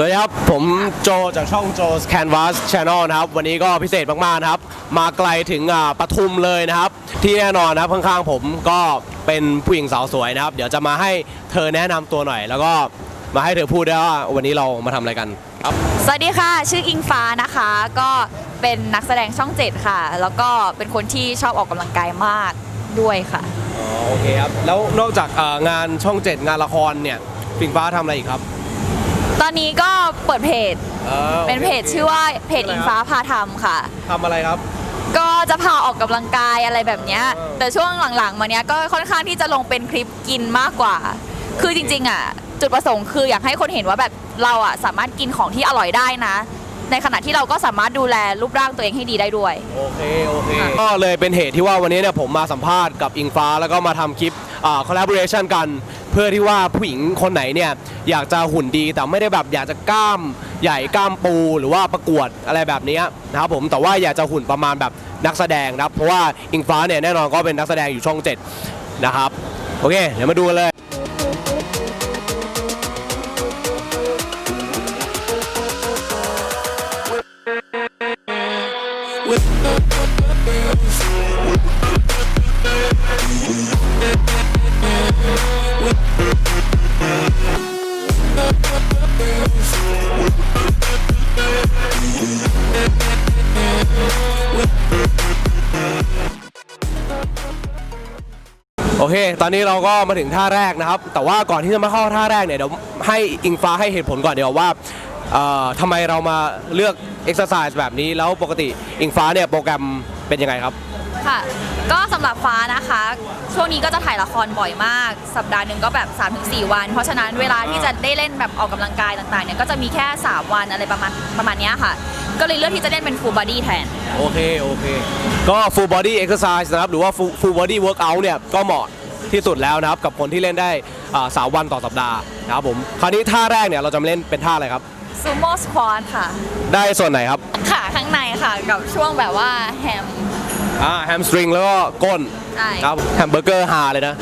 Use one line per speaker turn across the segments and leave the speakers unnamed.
สวัสดีครับ ผมโจจากช่องโจ Canvas Channel นะครับ วันนี้ก็พิเศษมาก ๆ นะครับ มาไกลถึงอ่าปทุมเลยนะครับ ที่แน่นอนนะครับ ข้าง ๆ ผมก็เป็นผู้หญิงสาวสวยนะครับ เดี๋ยวจะมาให้เธอแนะนำตัวหน่อย แล้วก็มาให้เธอพูดด้วยว่าวันนี้เรามาทำอะไรกันครับ
สวัสดีค่ะ ชื่ออิงฟ้านะคะ ก็เป็นนักแสดงช่องเจ็ดค่ะ แล้วก็เป็นคนที่ชอบออกกำลังกายมากด้วยค่ะ
อ๋อโอเคครับ แล้วนอกจากอ่างานช่อง7งานละครเนี่ยปิงฟ้าทำอะไรอีกครับ
ตอนนี้ก็เปิดเพจ
ออโอค
เป็นเพจชื่อว่าเพจ
ชื่
อิง
ไร
ฟ้า
ครับ
พาทำค่ะ
ทำอะไรครับ
ก็จะพาออกกำลังกายอะไรแบบเนี้ย
เออ
แต่ช่วงหลังๆ มาเนี้ยก็ค่อนข้างที่จะลงเป็นคลิปกินมากกว่า คือจริงๆอะจุดประสงค์คืออยากให้คนเห็นว่าแบบเราอะสามารถกินของที่อร่อยได้นะ ในขณะที่เราก็สามารถดูแลรูปร่างตัวเองให้ดีได้ด้วย
โอเค โอเค ก็เลยเป็นเหตุที่ว่าวันนี้เนี่ยผมมาสัมภาษณ์กับอิงฟ้าแล้วก็มาทำคลิปอ่า collaboration กันเพื่อที่ว่าผู้หญิงคนไหนเนี่ยอยากจะหุ่นดีแต่ไม่ได้แบบอยากจะกล้ามใหญ่กล้ามปูหรือว่าประกวดอะไรแบบนี้นะครับผมแต่ว่าอยากจะหุ่นประมาณแบบนักแสดงนะครับเพราะว่าอิงฟ้าเนี่ยแน่นอนก็เป็นนักแสดงอยู่ช่อง 7 นะครับ โอเค เดี๋ยวมาดูกันเลย โอเค ตอนนี้เราก็มาถึงท่าแรกนะครับ แต่ว่าก่อนที่จะมาเข้าท่าแรกเนี่ยเดี๋ยวให้อิงฟ้าให้เหตุผลก่อนเดี๋ยวว่าทำไมเรามาเลือกเอ็กซ์ไซส์แบบนี้แล้วปกติอิงฟ้าเนี่ยโปรแกรมเป็นยังไงครับ
ค่ะก็สำหรับฟ้านะคะ ช่วงนี้ก็จะถ่ายละครบ่อยมาก สัปดาห์หนึ่งก็แบบ3-4 วัน เพราะฉะนั้นเวลาที่จะได้เล่นแบบออกกำลังกายต่างๆเนี่ยก็จะมีแค่ 3 วันอะไรประมาณประมาณนี้ค่ะ ก็เลยเลือกที่จะเล่นเป็น full body แทน
โอเค โอเค ก็ full body exercise นะครับ หรือว่า full full body workout เนี่ย ก็เหมาะที่สุดแล้วนะครับ กับคนที่เล่นได้อ่าสามวันต่อสัปดาห์นะครับผม คราวนี้ท่าแรกเนี่ย เราจะมาเล่นเป็นท่าอะไรครับ
sumo squat ค่ะ
ได้ส่วนไหนครับ
ขาข้างในค่ะ กับช่วงแบบว่าแฮม
อ่าแฮมสตริงแล้วก็ก้น
ใช่
ครับแฮมเบอร์เกอร์ฮาเลยนะ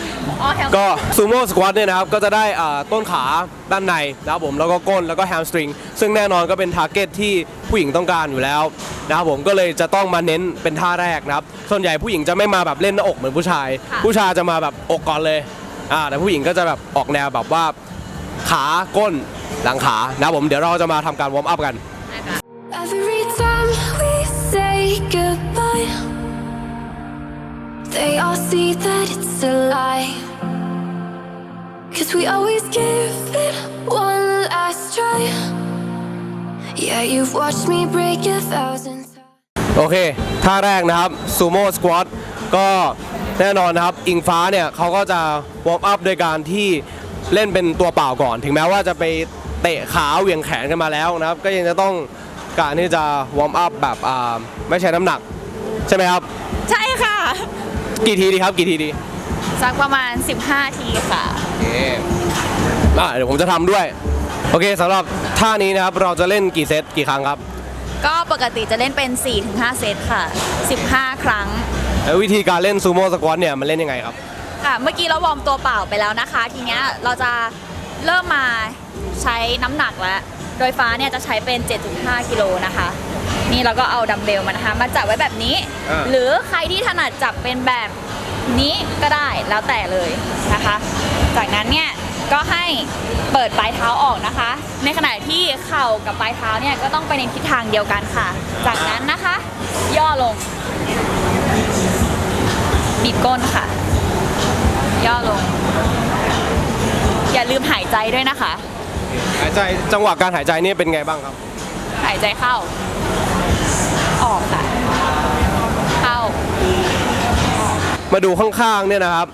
อ๋อแฮม
ก็ซูโม่สควอตเนี่ยนะครับก็จะได้อ่าต้นขาด้านในนะครับผมแล้วก็ก้นแล้วก็แฮมสตริงซึ่งแน่นอนก็เป็นทาร์เก็ตที่ผู้หญิงต้องการอยู่แล้วนะครับผมก็เลยจะต้องมาเน้นเป็นท่าแรกนะครับส่วนใหญ่ผู้หญิงจะไม่มาแบบเล่นหน้าอกเหมือนผู้ชายผู้ชายจะมาแบบอกก่อนเลยอ่าแต่ผู้หญิงก็จะแบบออกแนวแบบว่าขาก้นหลังขานะครับผมเดี๋ยวเราจะมาทำการวอร์มอัพกัน
นะคะ
Every time we say goodbye, they all see that it's a lie. Cause we always give it one last try. Yeah, you've watched me break a thousand times.
โอเค ท่าแรกนะครับซูโม่สควอตก็แน่นอนนะครับ อิงฟ้าเนี่ยเขาก็จะวอร์มอัพโดยการที่เล่นเป็นตัวเปล่าก่อน ถึงแม้ว่าจะไปเตะขาเหวี่ยงแขนกันมาแล้วนะครับ ก็ยังจะต้องการที่จะวอร์มอัพแบบอ่าไม่ใช้น้ำหนัก ใช่ไหมครับ
ใช่ค่ะ
กี่ทีดีครับกี่ทีดี
สักประมาณ 15 ทีค่ะ
โอเคอะเดี๋ยวผมจะทำด้วย โอเคสำหรับท่านี้นะครับเราจะเล่นกี่เซตกี่ครั้งครับ
ก็ปกติจะเล่นเป็น 4-5 เซตค่ะ 15 ครั้ง
แล้ววิธีการเล่นซูโม่สควอตเนี่ยมันเล่นยังไงครับ
ค่ะ เมื่อกี้เราวอร์มตัวเปล่าไปแล้วนะคะ ทีเนี้ยเราจะเริ่มมาใช้น้ำหนักแล้ว โดยฟ้าเนี่ยจะใช้เป็น 7.5 กิโลนะคะ นี่เราก็เอาดัมเบลมานะคะมาจับไว้แบบนี้
อ่า
หรือใครที่ถนัดจับเป็นแบบนี้ก็ได้แล้วแต่เลยนะคะ จากนั้นเนี่ยก็ให้เปิดปลายเท้าออกนะคะ ในขณะที่เข่ากับปลายเท้าเนี่ยก็ต้องไปในทิศทางเดียวกันค่ะ จากนั้นนะคะ ย่อลงบีบก้นค่ะ ย่อลง อย่าลืมหายใจด้วยนะคะ
หายใจจังหวะการหายใจเนี่ยเป็นไงบ้างครับ
หายใจเข้า ออกค่ะ เข้า
มาดูข้างๆเนี่ยนะครับ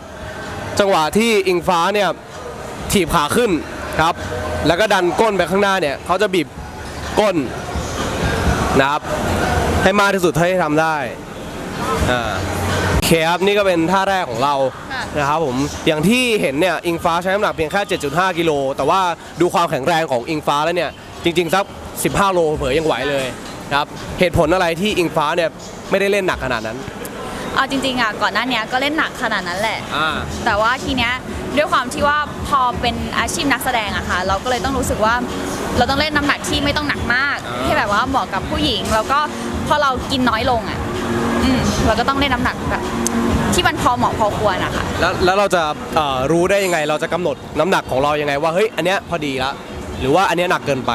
จังหวะที่อิงฟ้าเนี่ยถีบขาขึ้นครับ แล้วก็ดันก้นไปข้างหน้าเนี่ยเขาจะบีบก้นนะครับ ให้มากที่สุดเท่าที่ทำได้อ่าโอเคครับนี่ก็เป็นท่าแรกของเรา
ค่ะ
นะครับผมอย่างที่เห็นเนี่ยอิงฟ้าใช้น้ำหนักเพียงแค่ 7.5 กิโลแต่ว่าดูความแข็งแรงของอิงฟ้าแล้วเนี่ยจริงๆสัก 15 โลเผยยังไหวเลย ครับเหตุผลอะไรที่อิงฟ้าเนี่ยไม่ได้เล่นหนักขนาดนั้น
เอาจริงๆอะก่อนหน้าเนี้ยก็เล่นหนักขนาดนั้นแหละ
อ่า
แต่ว่าทีเนี้ยด้วยความที่ว่าพอเป็นอาชีพนักแสดงอะค่ะ เราก็เลยต้องรู้สึกว่าเราต้องเล่นน้ำหนักที่ไม่ต้องหนักมาก
อ่า
ที่แบบว่าเหมาะกับผู้หญิง แล้วก็พอเรากินน้อยลงอะอืมเราก็ต้องเล่นน้ำหนักแบบที่มันพอเหมาะพอควรอะค่ะ
แล้วแล้วเราจะเอ่อรู้ได้ยังไง เราจะกำหนดน้ำหนักของเรายังไงว่าเฮ้ยอันเนี้ยพอดีละหรือว่าอันเนี้ยหนักเกินไป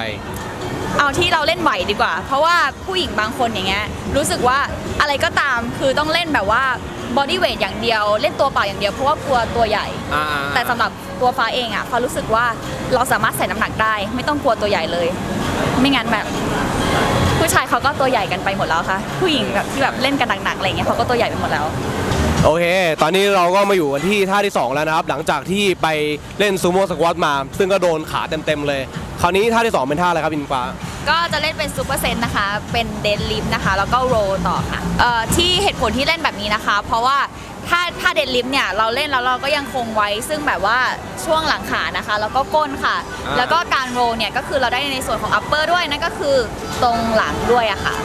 เอาที่เราเล่นไหวดีกว่า เพราะว่าผู้หญิงบางคนอย่างเงี้ยรู้สึกว่าอะไรก็ตามคือต้องเล่นแบบว่าบอดี้เวทอย่างเดียว เล่นตัวเปล่าอย่างเดียวเพราะว่ากลัวตัวใหญ่แต่สำหรับตัวฟ้าเองอะฟ้ารู้สึกว่าเราสามารถใส่น้ำหนักได้ ไม่ต้องกลัวตัวใหญ่เลย ไม่งั้นแบบ ผู้ชายเขาก็ตัวใหญ่กันไปหมดแล้วค่ะ ผู้หญิงแบบที่แบบเล่นกันหนักๆอะไรเงี้ยเขาก็ตัวใหญ่ไปหมดแล้ว
โอเค ตอนนี้เราก็มาอยู่กันที่ท่าที่ 2 แล้วนะครับ หลังจากที่ไปเล่นซูโม่สควอตมา ซึ่งก็โดนขาเต็มๆเลย คราวนี้ท่าที่2เป็นท่าอะไรครับอินฟ้า
ก็จะเล่นเป็นซูเปอร์เซนนะคะ เป็นเดนลิฟนะคะ แล้วก็โรลต่อค่ะเอ่อที่เหตุผลที่เล่นแบบนี้นะคะ เพราะว่าถ้าถ้าเดนลิฟเนี่ยเราเล่นแล้วเราก็ยังคงไว้ ซึ่งแบบว่าช่วงหลังขานะคะ แล้วก็ก้นค่ะ
อ่า
แล้วก็การโรลเนี่ยก็คือเราได้ในส่วนของอัปเปอร์ด้วยนั่นก็คือตรงหลังด้วยอะค่ะ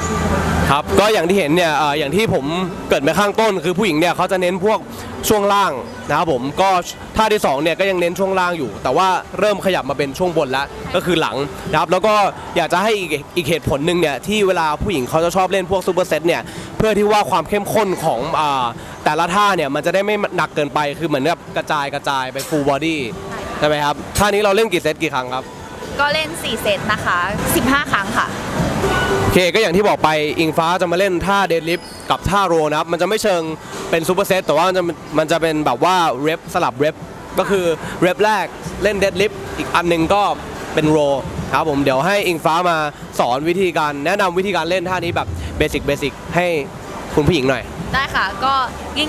ครับก็อย่างที่เห็นเนี่ยเอ่ออย่างที่ผมเกริดไปข้างต้น คือผู้หญิงเนี่ยเขาจะเน้นพวกช่วงล่างนะครับผมก็ท่าที่2เนี่ยก็ยังเน้นช่วงล่างอยู่ แต่ว่าเริ่มขยับมาเป็นช่วงบนแล้วก็คือหลังนะครับแล้วก็อยากจะให้อีกอีกเหตุผลหนึ่งเนี่ยที่เวลาผู้หญิงเขาจะชอบเล่นพวกซูเปอร์เซตเนี่ยเพื่อที่ว่าความเข้มข้นของอ่าแต่ละท่าเนี่ยมันจะได้ไม่หนักเกินไปคือเหมือนกับกระจายกระจายไปฟูลบอดี้ใช่ไหมครับท่านี้เราเล่นกี่เซตกี่ครั้งครับ
ก็เล่น 4 เซตนะคะ 15 ครั้งค่ะ
เคก็อย่างที่บอกไปอิงฟ้าจะมาเล่นท่าเดดลิฟต์กับท่าโรนะครับ มันจะไม่เชิงเป็นซูเปอร์เซตแต่ว่ามันจะมันจะเป็นแบบว่าเรปสลับเรปก็คือเรปแรกเล่นเดดลิฟต์อีกอันหนึ่งก็เป็นโรครับผมเดี๋ยวให้อิงฟ้ามาสอนวิธีการแนะนำวิธีการเล่นท่านี้แบบเบสิกเบสิกให้คุณผู้หญิงหน่อย
ได้ค่ะก็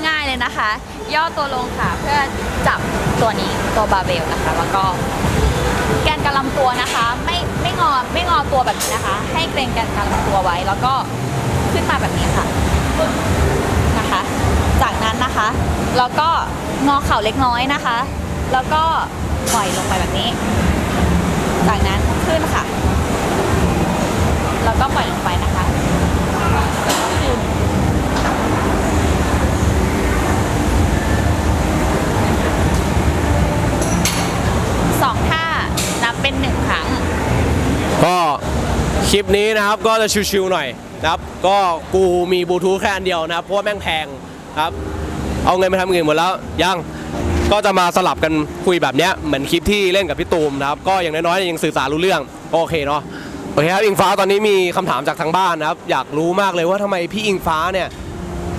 ง่ายๆเลยนะคะ ย่อตัวลงค่ะ เพื่อจับตัวนี้ตัวบาเบลนะคะ แล้วก็แกนกระลำตัวนะคะ ไม่ อไม่งอตัวแบบนี้นะคะ ให้เกรงกันกระลำตัวไว้แล้วก็ขึ้นมาแบบนี้ค่ะนะคะ จากนั้นนะคะ แล้วก็งอเข่าเล็กน้อยนะคะ แล้วก็ปล่อยลงไปแบบนี้ จากนั้นขึ้นค่ะ แล้วก็ปล่อยลงไปนะคะแล้วก็ขึ้น สองท่านับเป็นหนึ่งครั้ง
ก็ คลิปนี้นะครับก็จะชิวๆหน่อยนะครับ ก็กูมีบลูทูธแค่อันเดียวนะครับเพราะว่าแม่งแพงครับ เอาเงินไปทำอื่นหมดแล้วยังก็จะมาสลับกันคุยแบบเนี้ยเหมือนคลิปที่เล่นกับพี่ตูมนะครับ ก็อย่างน้อยๆยังสื่อสารรู้เรื่องก็โอเคเนาะโอเคครับอิงฟ้าตอนนี้มีคำถามจากทางบ้านนะครับ อยากรู้มากเลยว่าทำไมพี่อิงฟ้าเนี่ย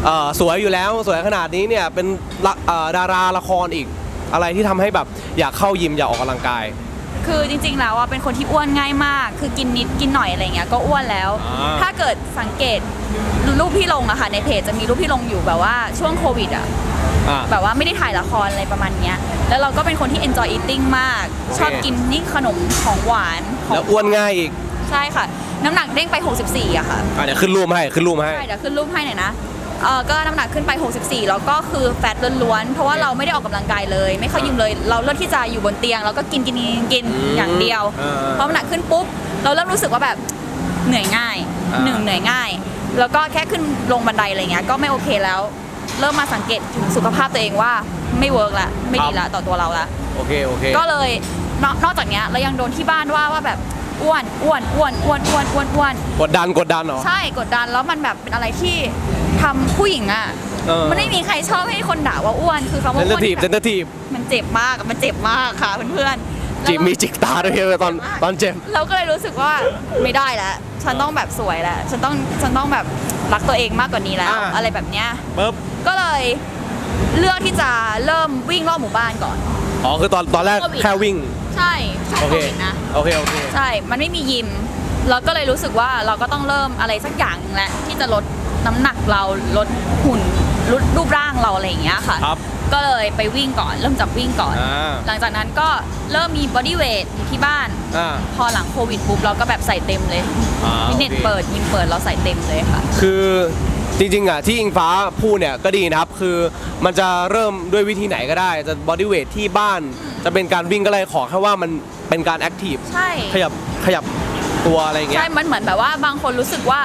เอ่อสวยอยู่แล้วสวยขนาดนี้เนี่ยเป็นละเอ่อดาราละครอีกอะไรที่ทำให้แบบอยากเข้ายิมอยากออกกำลังกาย
คือจริงๆแล้วอะเป็นคนที่อ้วนง่ายมาก คือกินนิดกินหน่อยอะไรเงี้ยก็อ้วนแล้ว
อ่า
ถ้าเกิดสังเกตรูปที่ลงอะค่ะในเพจจะมีรูปที่ลงอยู่แบบว่าช่วงโควิดอะ
อ่า
แบบว่าไม่ได้ถ่ายละครอะไรประมาณเนี้ย แล้วเราก็เป็นคนที่ enjoy eating มากชอบกินนี่ขนมของหวานของ
แล้วอ้วนง่ายอีก
ใช่ค่ะ น้ำหนักเด้งไป 64อะค่ะ
อะเดี๋ยวขึ้นรูปให้ขึ้นรูปให้
ใช่เดี๋ยวขึ้นรูปให้หน่อยนะ เออก็น้ำหนักขึ้นไป 64 แล้วก็คือแฟตล้วนๆ เพราะว่าเราไม่ได้ออกกำลังกายเลย ไม่เข้ายิมเลย เราเลือกที่จะอยู่บนเตียง แล้วก็กินกินกินกิน
อืม
อย่างเดียว
อ่า
พอน้ำหนักขึ้นปุ๊บ เราเริ่มรู้สึกว่าแบบเหนื่อยง่าย
อ่า
หนึ่งเหนื่อยง่าย แล้วก็แค่ขึ้นลงบันไดอะไรเงี้ยก็ไม่โอเคแล้ว เริ่มมาสังเกตถึงสุขภาพตัวเองว่าไม่เวิร์กละไม่ดีละต่อตัวเราละ
โอเค โอเค
ก็เลยนอกนอกจากเนี้ยเรายังโดนที่บ้านว่าว่าแบบอ้วนอ้วนอ้วนอ้วนอ้วนอ้วนอ้วน
กดดันกดดันเหรอ
ใช่กดดันแล้วมันแบบเป็นอะไรที่ ทำผู้หญิงอะ
เออ
มันไม่มีใครชอบให้คนด่าว่าอ้วนคือคำ
เซ
ว่าน
เตอ
อ้วน
ร์ทีฟ
ที่
เซน
แบ
เตอร์ทีฟ
บมันเจ็บมากมันเจ็บมากค่ะเพื่อนๆ
จิก
แล้ว
มีจิกตาด้วยตอนตอนเจ็บ
เราก็เลยรู้สึกว่าไม่ได้แล้ว ฉันต้องแบบสวยแล้ว ฉันต้องฉันต้องแบบรักตัวเองมากกว่านี้แล้ว
อ่า
อะไรแบบเนี้ย
ปึ๊บ
ก็เลยเลือกที่จะเริ่มวิ่งรอบหมู่บ้านก่อน
อ๋อคือตอนตอนแรก
โควิด
แค่วิ่ง
ใช่ช่วง
โอ
โค
เค
วิดนะ
โอเคโอเค
ใช่ มันไม่มียิม เราก็เลยรู้สึกว่าเราก็ต้องเริ่มอะไรสักอย่างหนึ่งแหละที่จะลด น้ำหนักเราลดหุ่นลดรูปร่างเราอะไรอย่างเงี้ยค่ะ
ครับ
ก็เลยไปวิ่งก่อนเริ่มจากวิ่งก่อน
อ่า
หลังจากนั้นก็เริ่มมีบอดี้เวทอยู่ที่บ้าน
อ่า
พอหลังโควิดปุ๊บเราก็แบบใส่เต็มเลย
อ่า
ฟิตเนส
โอเค
เปิดยิมเปิดเราใส่เต็มเลยค่ะ
คือจริงๆอะที่อิงฟ้าพูดเนี่ยก็ดีนะครับ คือมันจะเริ่มด้วยวิธีไหนก็ได้ จะบอดี้เวทที่บ้าน จะเป็นการวิ่งก็เลยขอแค่ว่ามันเป็นการแอคทีฟ
ใช่
ขยับขยับตัวอะไรอย่างเงี้
ใช่
ย
มันเหมือนแบบว่าบางคนรู้สึกว่า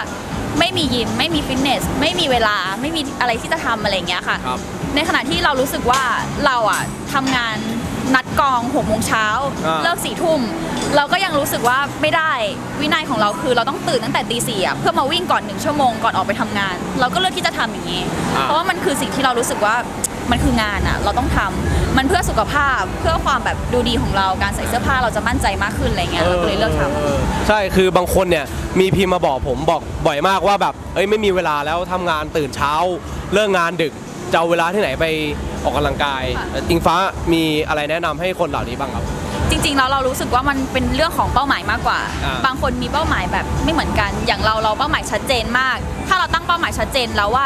ไม่มียิมไม่มีฟิตเนสไม่มีเวลาไม่มีอะไรที่จะทำอะไรอย่างเงี้ยค่ะ
ครับ
ในขณะที่เรารู้สึกว่าเราอะทำงานนัดกองหกโมงเช้า
อ่า
เลิกสี่ทุ่มเราก็ยังรู้สึกว่าไม่ได้วินัยของเราคือเราต้องตื่นตั้งแต่ตีสี่อะเพื่อมาวิ่งก่อนหนึ่งชั่วโมงก่อนออกไปทำงาน เราก็เลือกที่จะทำอย่างนี้
อ่า
เพราะว่ามันคือสิ่งที่เรารู้สึกว่า มันคืองานอะเราต้องทำมันเพื่อสุขภาพเพื่อความแบบดูดีของเราการใส่เสื้อผ้าเราจะมั่นใจมากขึ้นอะไรเงี้ยเราก็เลยเลือกทำ
ออใช่คือบางคนเนี่ยมีพิมพ์มาบอกผมบอกบ่อยมากว่าแบบเอ้ยไม่มีเวลาแล้วทำงานตื่นเช้าเลิกงานดึกจะเอาเวลาที่ไหนไปออกกำลังกาย
ค่ะ
อิงฟ้ามีอะไรแนะนำให้คนเหล่านี้บ้างครับ
จริงๆแล้วเรารู้สึกว่ามันเป็นเรื่องของเป้าหมายมากกว่า
อ่า
บางคนมีเป้าหมายแบบไม่เหมือนกัน อย่างเราเราเป้าหมายชัดเจนมาก ถ้าเราตั้งเป้าหมายชัดเจนแล้วว่า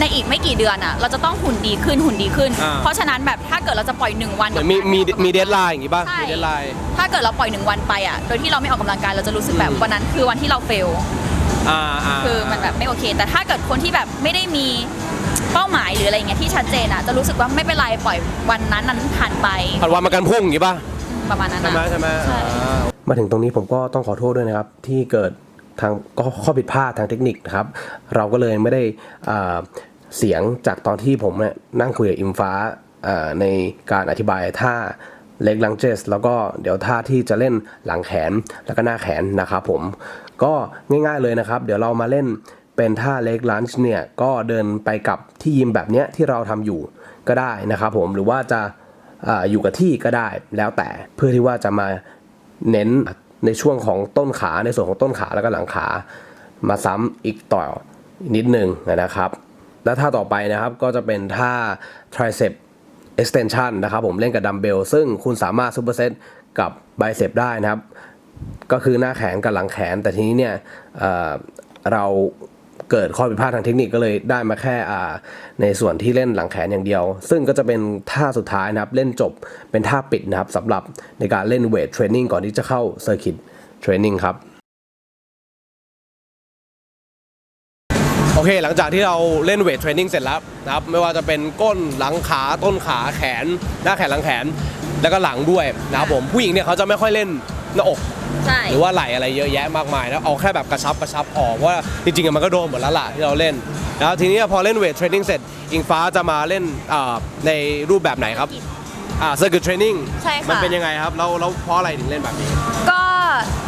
ในอีกไม่กี่เดือนอะ เราจะต้องหุ่นดีขึ้นหุ่นดีขึ้น
อ่า
เพราะฉะนั้นแบบถ้าเกิดเราจะปล่อยหนึ่งวัน
เหมื
กั
อบนมีมี
การออกกำลัง
มีเดทไลน์อย่างงี้ป่ะ
ใช่
มีเดทไลน์
ถ้าเกิดเราปล่อยหนึ่งวันไปอะ โดยที่เราไม่ออกกำลังกายเราจะรู้สึกแบบ
อืม
วันนั้นคือวันที่เราเฟล
อ่าอ่า
คือมันแบบไม่โอเค แต่ถ้าเกิดคนที่แบบไม่ได้มีเป้าหมายหรืออะไรอย่างเงี้ยที่ชัดเจนอะจะรู้สึกว่าไม่เป็นไรปล่อยวันนั้นนั้นผ่านไป
ผัดวันมากันพุ่งอย่างงี้ป่ะ
ประมาณนั้น
ใช่ไหม
นะ
ใช่ไหม
ใช่
อ่า มาถึงตรงนี้ผมก็ต้องขอโทษด้วยนะครับ ที่เกิด ทางก็ข้อผิดพลาดทางเทคนิคนะครับ เราก็เลยไม่ได้เสียงจากตอนที่ผมเนี่ยนั่งคุยกับอิมฟ้าในการอธิบายท่าเล็กลังเจสแล้วก็เดี๋ยวท่าที่จะเล่นหลังแขนแล้วก็หน้าแขนนะครับผมก็ง่ายๆเลยนะครับ เดี๋ยวเรามาเล่นเป็นท่าเล็กลันช์เนี่ยก็เดินไปกับที่ยิมแบบเนี้ยที่เราทำอยู่ก็ได้นะครับผมหรือว่าจะอาอยู่กับที่ก็ได้แล้วแต่เพื่อที่ว่าจะมาเน้น ในช่วงของต้นขาในส่วนของต้นขาแล้วก็หลังขา มาซ้ำอีกต่อนิดหนึ่งนะครับ และท่าต่อไปนะครับก็จะเป็นท่า tricep extension นะครับผมเล่นกับดัมเบลซึ่งคุณสามารถซูเปอร์เซตกับไบเซปได้นะครับ ก็คือหน้าแขนกับหลังแขน แต่ทีนี้เนี่ยเเรา เกิดข้อผิดพลาดทางเทคนิคก็เลยได้มาแค่ในส่วนที่เล่นหลังแขนอย่างเดียว ซึ่งก็จะเป็นท่าสุดท้ายนะครับ เล่นจบเป็นท่าปิดนะครับสำหรับในการเล่นเวทเทรนนิ่งก่อนที่จะเข้าเซอร์กิตเทรนนิ่งครับโอเค หลังจากที่เราเล่นเวทเทรนนิ่งเสร็จแล้วนะครับไม่ว่าจะเป็นก้นหลังขาต้นขาแขน หน้าแขนหลังแขน แล้วก็หลังด้วยนะครับผมผู้หญิงเนี่ยเขาจะไม่ค่อยเล่นหน้าอก
ใช่
หรือว่าไหลอะไรเยอะแยะมากมายแล้วเอาแค่แบบกระชับกระชับออกว่าจริงๆอะมันก็โดนหมดแล้วล่ะที่เราเล่น แล้วทีนี้พอเล่นเวทเทรนนิ่งเสร็จอิงฟ้าจะมาเล่นอ่าในรูปแบบไหนครับอ่าเซอร์กิตเทรนนิ่ง
ใช่ค่ะ
มันเป็นยังไงครับแล้วแล้วเพราะอะไรถึงเล่นแบบนี้
ก็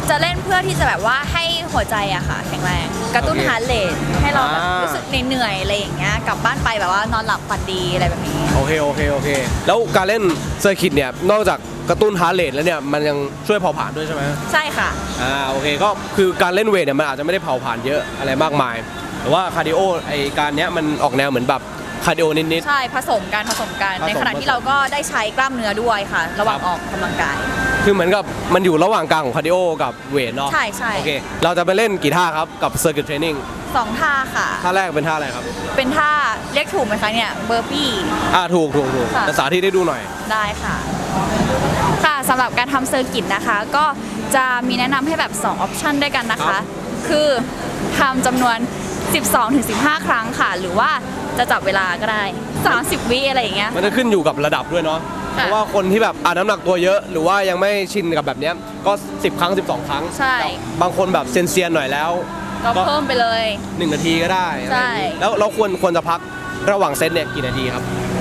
จะเล่นเพื่อที่จะแบบว่าให้หัวใจอะค่ะ แข็งแรง กระตุ้น
โอเค
ฮาร์ดเรทให้เราแบบ
อ่ารู้
รู้สึกเหนื่อยๆอะไรอย่างเงี้ยกลับบ้านไปแบบว่านอนหลับฝันดีอะไรแบบนี้
โอเคโอเคโอเค แล้วการเล่นเซอร์กิตเนี่ยนอกจาก กระตุ้นฮาร์ดเรทแล้วเนี่ยมันยังช่วยเผาผลาญด้วยใช่ไหม
ใช่ค่ะ
อ่าโอเคก็คือการเล่นเวทเนี่ยมันอาจจะไม่ได้เผาผลาญเยอะอะไรมากมาย แต่ว่าคาร์ดิโอไอการเนี้ยมันออกแนวเหมือนแบบคาร์ดิโอนิด
ใช่ผสมกันผสมกัน
ผสม
ในขณะที่เราก็ได้ใช้กล้ามเนื้อด้วยค่ะ ระหว่าง
ครับ
ออกกำลังกาย
ๆคือเหมือนกับมันอยู่ระหว่างกลางของคาร์ดิโอกับเวทเนาะ
ใช่ใช่
โอเคเราจะไปเล่นกี่ท่าครับกับ Circuit Training
สองท่าค่ะ
ท่าแรกเป็นท่าอะไรครับ
เป็นท่าเรียกถูกไหมคะเนี่ยเบอร์ปี้
อ่าถูกถูกถูก
ค่ะ
จะสาธิตได้ดูหน่อย
ได้ค่ะค่ะ สำหรับการทำเซอร์กิตนะคะ ก็จะมีแนะนำให้แบบ 2 ออปชันด้วยกันนะ
ครั
คะ
บ
คือทำจำนวน 12-15 ครั้งค่ะ หรือว่าจะจับเวลาก็ได้ 30 วิอะไรอย่างเงี้ย
มันจะขึ้นอยู่กับระดับด้วยเนาะเพ
ค่ะ
ราะว่าคนที่แบบอ่าน้ำหนักตัวเยอะ หรือว่ายังไม่ชินกับแบบเนี้ยก็ 10 ครั้ง 12 ครั้ง
ใช่
บางคนแบบเซียนๆหน่อยแล้ว
ก็เพิ่มไปเลย
1นาทีก็ได้อะไรอย่างงี้
ใช่
แล้วเราควรควรจะพักระหว่างเซตเนี่ยกี่นาทีครับ
ก็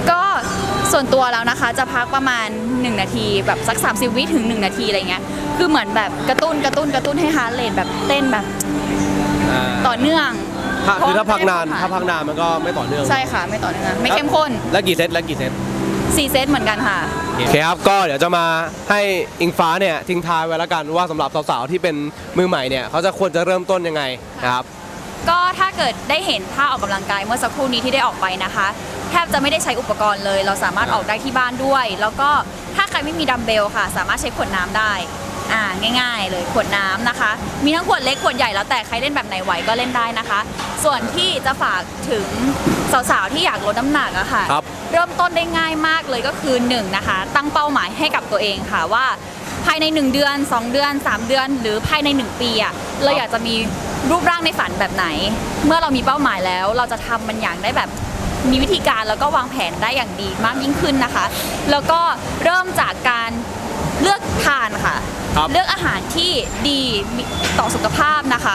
ส่วนตัวแล้วนะคะ จะพักประมาณ 1 นาทีแบบสัก 30 วิถึง 1 นาทีอะไรเงี้ยคือเหมือนแบบกระตุ้นกระตุ้นกระตุ้นให้ฮาร์ดเรทแบบเต้นแบบ
อ่า
ต่อเนื่อง
ถ้าคือถ้าพักนาน
เพระ
ถ้าพักนานมันก็ไม่ต่อเนื่อง
ใช่ค่ะ ไม่ต่อเนื่องไม่เข้มข้น
แล้วกี่เซตแล้วกี่เซต
4เซตเหมือนกันค่ะ
โอเคครับก็เดี๋ยวจะมาให้อิงฟ้าเนี่ยทิ้งท้ายไว้แล้วกันว่าสำหรับสาวๆที่เป็นมือใหม่เนี่ยเขาจะควรจะเริ่มต้นยังไงนะครับ
ก็ถ้าเกิดได้เห็นท่าออกกำลังกายเมื่อสักครู่นี้ที่ได้ออกไปนะคะแทบจะไม่ได้ใช้อุปกรณ์เลย เราสามารถออกได้ที่บ้านด้วย แล้วก็ถ้าใครไม่มีดัมเบลค่ะ สามารถใช้ขวดน้ำได้อ่าง่าย ๆ เลยขวดน้ำนะคะ มีทั้งขวดเล็กขวดใหญ่แล้วแต่ใครเล่นแบบไหนไหวก็เล่นได้นะคะ ส่วนที่จะฝากถึงสาวๆที่อยากลดน้ำหนักอะค่ะ
ครับ
เริ่มต้นได้ง่ายมากเลยก็คือ1นงนะคะ ตั้งเป้าหมายให้กับตัวเองค่ะว่า ภายใน 1 เดือน 2 เดือน 3 เดือน หรือภายใน 1 ปีอะเราอยากจะมีรูปร่างในฝันแบบไหน เมื่อเรามีเป้าหมายแล้ว เราจะทำมันอย่างได้แบบ มีวิธีการแล้วก็วางแผนได้อย่างดีมากยิ่งขึ้นนะคะ แล้วก็เริ่มจากการเลือกทานค่ะ
ครับ
เลือกอาหารที่ดีต่อสุขภาพนะคะ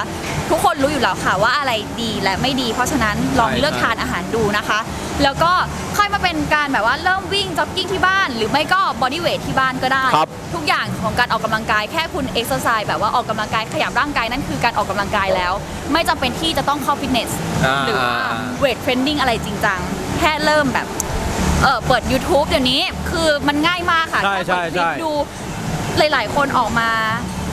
ทุกคนรู้อยู่แล้วค่ะว่าอะไรดีและไม่ดี เพราะฉะนั้นลอง
ใช่
เลือก
ใช่
ทานอาหารดูนะคะ แล้วก็ค่อยมาเป็นการแบบว่าเริ่มวิ่งจ็อกกิ้งที่บ้าน หรือไม่ก็บอดี้เวทที่บ้านก็ได้
ครับ
ทุกอย่างของการออกกำลังกายแค่คุณเอ็กซ์ไซส์แบบว่าออกกำลังกายขยับร่างกายนั่นคือการออกกำลังกายแล้ว ไม่จำเป็นที่จะต้องเข้าฟิตเนส
อ่า
หรือว่าเวทเทรนนิ่งอะไรจริงจังแค่เริ่มแบบเออเปิด YouTube เดี๋ยวนี้คือมันง่ายมากค่ะ
ใช่ใช่
แค่เปิดคลิป
ใช่
ดู หลาย ๆ คนออกมา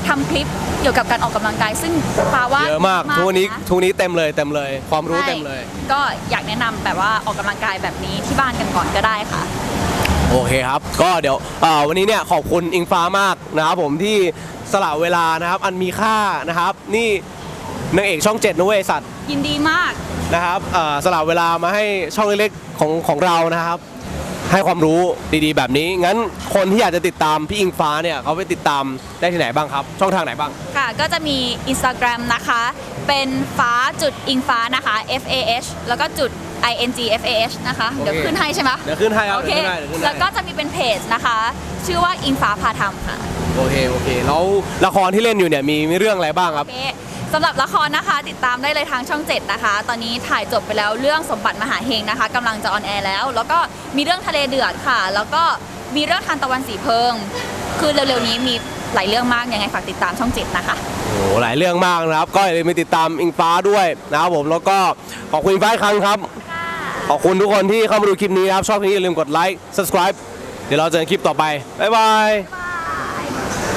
ทำคลิปเกี่ยวกับการออกกำลังกาย ซึ่งปาว่า
เยอะมากทุกวันนี้ะทุกวันนี้เต็มเลยเต็มเลย ความรู้
ใช่
เต็มเลย
ก็อยากแนะนำแบบว่าออกกำลังกายแบบนี้ที่บ้านกันก่อนก็ได้ค่ะ
โอเคครับ ก็เดี๋ยวเอ่อวันนี้เนี่ยขอบคุณอิงฟ้ามากนะครับผมที่สละเวลานะครับ อันมีค่านะครับ นี่นางเอกช่องเจ็ดนะเว้ยสัตว์
ยินดีมาก
นะครับเอ่อสละเวลามาให้ช่องเล็กๆของของเรานะครับ ให้ความรู้ดีๆ แบบนี้ งั้นคนที่อยากจะติดตามพี่อิงฟ้าเนี่ยเขาไปติดตามได้ที่ไหนบ้างครับ ช่องทางไหนบ้าง
ค่ะ ก็จะมี Instagram นะคะ เป็นฟ้าจุดอิงฟ้านะคะ F A H แล้วก็จุด I N G F A H นะคะ
โอเค
เดี๋ยวขึ้นให้ใช่ไหม
เดี๋ยวขึ้นให้ครับ
โอเค
เดี๋ยวขึ้นให้เดี๋ยวขึ้นให้
แล้วก็จะมีเป็นเพจนะคะ ชื่อว่าอิงฟ้าพาทำค่ะ
โอเค โอเค แล้วละครที่เล่นอยู่เนี่ยมีมีเรื่องอะไรบ้างครับ
โอเค สำหรับละครนะคะ ติดตามได้เลยทางช่อง 7 นะคะ ตอนนี้ถ่ายจบไปแล้วเรื่องสมบัติมหาเฮงนะคะกำลังจะออนแอร์แล้ว แล้วก็มีเรื่องทะเลเดือดค่ะ แล้วก็มีเรื่องทานตะวันสีเพิง คือเร็วๆนี้มีหลายเรื่องมากยังไงฝากติดตามช่อง 7 นะคะ
โอ้โหหลายเรื่องมากนะครับ ก็อย่าลืมไปติดตามอิงฟ้าด้วยนะครับผมแล้วก็ขอบคุณอิงฟ้าอีกครั้งครับ ขอบคุณทุกคนที่เข้ามาดูคลิปนี้นะครับ ชอบคลิปนี้อย่าลืมกดไลค์ subscribe เดี๋ยวเราเจอกันคลิปต่อไป บ๊ายบาย
บ